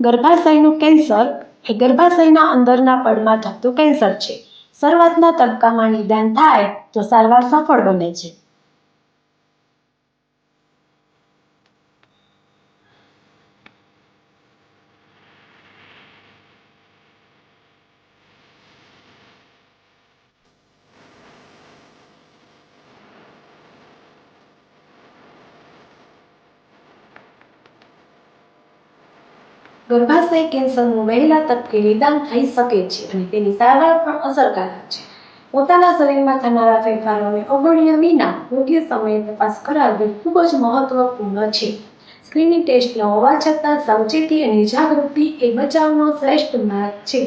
ગર્ભાશયનું cancer એ ગર્ભાશયના અંદરના પડમાં થતું cancer છે. શરૂઆતના તબક્કામાં નિદાન થાય તો સારવાર સફળ બને છે. ગર્ભાશય કેન્સરનું વહેલા તબકે નિદાન થઈ શકે છે અને તેની સારવાર પણ અસરકારક છે. પોતાના શરીરમાં થનારા ફેરફારોને અવગણ્યા વિના યોગ્ય સમયે તપાસ કરાવવી ખૂબ જ મહત્વપૂર્ણ છે. સ્ક્રીનિંગ ટેસ્ટ ન હોવા છતાં સાવચેતી અને જાગૃતિ એ બચાવનો શ્રેષ્ઠ માર્ગ છે.